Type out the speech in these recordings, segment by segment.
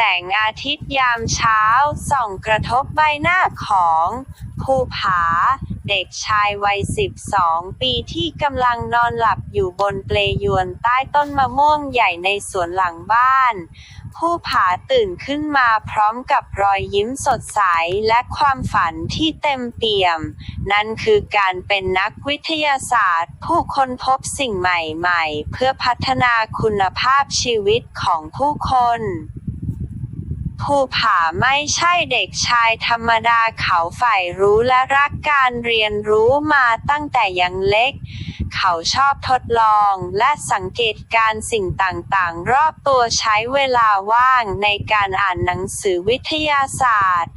แสงอาทิตย์ยามเช้า ส่องกระทบใบหน้าของภูผา เด็กชายวัย 12 ปีที่กำลังนอนหลับอยู่บนเปลยวนใต้ต้นมะม่วงใหญ่ในสวนหลังบ้าน ผู้ผาตื่นขึ้นมาพร้อมกับรอยยิ้มสดใสและความฝันที่เต็มเปี่ยม นั่นคือการเป็นนักวิทยาศาสตร์ ผู้ค้นพบสิ่งใหม่ ๆ เพื่อพัฒนาคุณภาพชีวิตของผู้คน ภูผาไม่ใช่เด็กชายธรรมดาเขาใฝ่รู้และรักการเรียนรู้มาตั้งแต่ยังเล็ก เขาชอบทดลองและสังเกตการสิ่งต่างๆ รอบตัวใช้เวลาว่างในการอ่านหนังสือวิทยาศาสตร์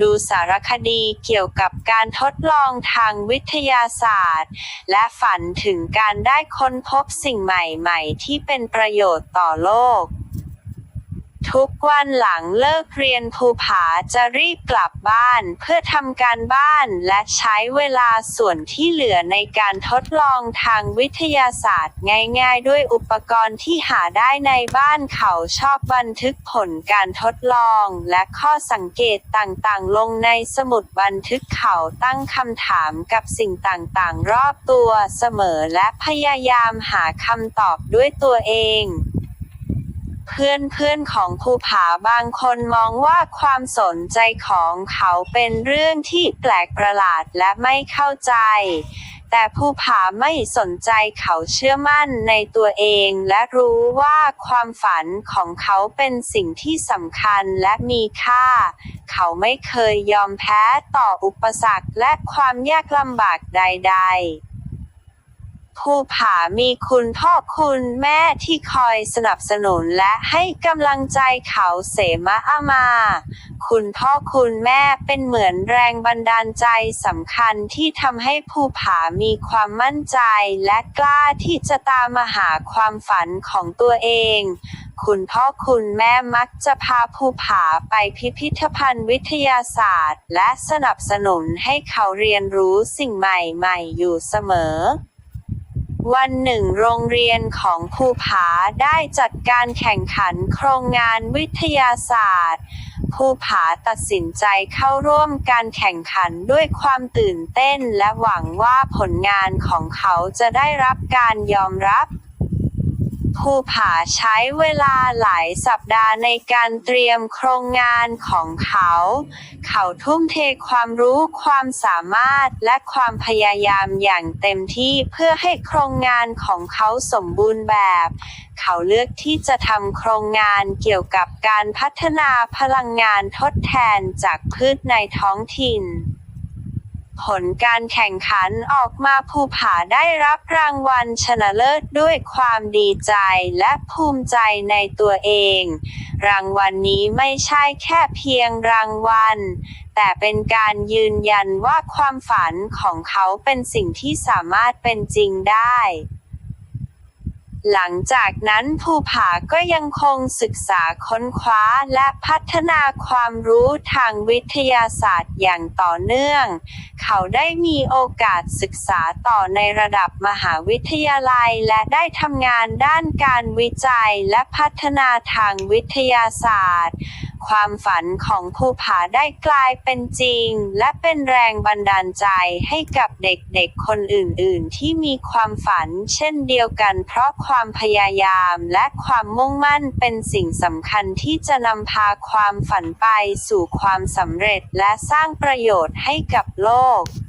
ดูสารคดีเกี่ยวกับการทดลองทางวิทยาศาสตร์ และฝันถึงการได้ค้นพบสิ่งใหม่ ๆ ที่เป็นประโยชน์ต่อโลก ทุกวันหลังเลิกเรียนภูผาจะรีบกลับบ้านเพื่อทำการบ้านและใช้เวลาส่วนที่เหลือในการทดลองทางวิทยาศาสตร์ง่ายๆ ด้วยอุปกรณ์ที่หาได้ในบ้านเขาชอบบันทึกผลการทดลองและข้อสังเกตต่างๆ ลงในสมุดบันทึกเขาตั้งคำถามกับสิ่งต่างๆ รอบตัวเสมอและพยายามหาคำตอบด้วยตัวเอง เพื่อนเพื่อนๆของภูผาบางคนมองว่าความสนใจของเขาเป็นเรื่องที่แปลกประหลาดและไม่เข้าใจ แต่ภูผาไม่สนใจเขาเชื่อมั่นในตัวเองและรู้ว่าความฝันของเขาเป็นสิ่งที่สำคัญและมีค่า เขาไม่เคยยอมแพ้ต่ออุปสรรคและความยากลำบากใด ๆ ภูผามีคุณพ่อคุณแม่ที่คอยสนับสนุนและให้กำลังใจเขาเสมะอามา คุณพ่อคุณแม่เป็นเหมือนแรงบันดาลใจสำคัญที่ทำให้ภูผามีความมั่นใจและกล้าที่จะตามมาหาความฝันของตัวเอง คุณพ่อคุณแม่มักจะพาภูผาไปพิพิธภัณฑ์วิทยาศาสตร์ และสนับสนุนให้เขาเรียนรู้สิ่งใหม่ๆอยู่เสมอ วันหนึ่งโรงเรียนของภูผาได้จัดการแข่งขันโครงงานวิทยาศาสตร์ภูผาตัดสินใจเข้าร่วมการแข่งขันด้วยความตื่นเต้นและหวังว่าผลงานของเขาจะได้รับการยอมรับ ภูผาใช้เวลาหลายสัปดาห์ในการเตรียมโครงงานของเขา เขาทุ่มเทความรู้ความสามารถและความพยายามอย่างเต็มที่เพื่อให้โครงงานของเขาสมบูรณ์แบบ เขาเลือกที่จะทำโครงงานเกี่ยวกับการพัฒนาพลังงานทดแทนจากพืชในท้องถิ่น ผลการแข่งขันออกมาภูผาได้รับรางวัลชนะเลิศด้วยความดีใจและภูมิใจในตัวเอง รางวัลนนี้ไม่ใช่แค่เพียงรางวัล แต่เป็นการยืนยันว่าความฝันของเขาเป็นสิ่งที่สามารถเป็นจริงได้หลังจากนั้นภูผาก็ยังคงศึกษาค้นคว้าและพัฒนาความรู้ทางวิทยาศาสตร์อย่างต่อเนื่อง เขาได้มีโอกาสศึกษาต่อในระดับมหาวิทยาลัย และได้ทำงานด้านการวิจัยและพัฒนาทางวิทยาศาสตร์ ความฝันของภูผาได้กลายเป็นจริง และเป็นแรงบันดาลใจให้กับเด็กๆคนอื่นๆ ที่มีความฝันเช่นเดียวกัน เพราะความพยายามและความมุ่งมั่นเป็นสิ่งสำคัญที่จะนำพาความฝันไปสู่ความสำเร็จและสร้างประโยชน์ให้กับโลก Oh.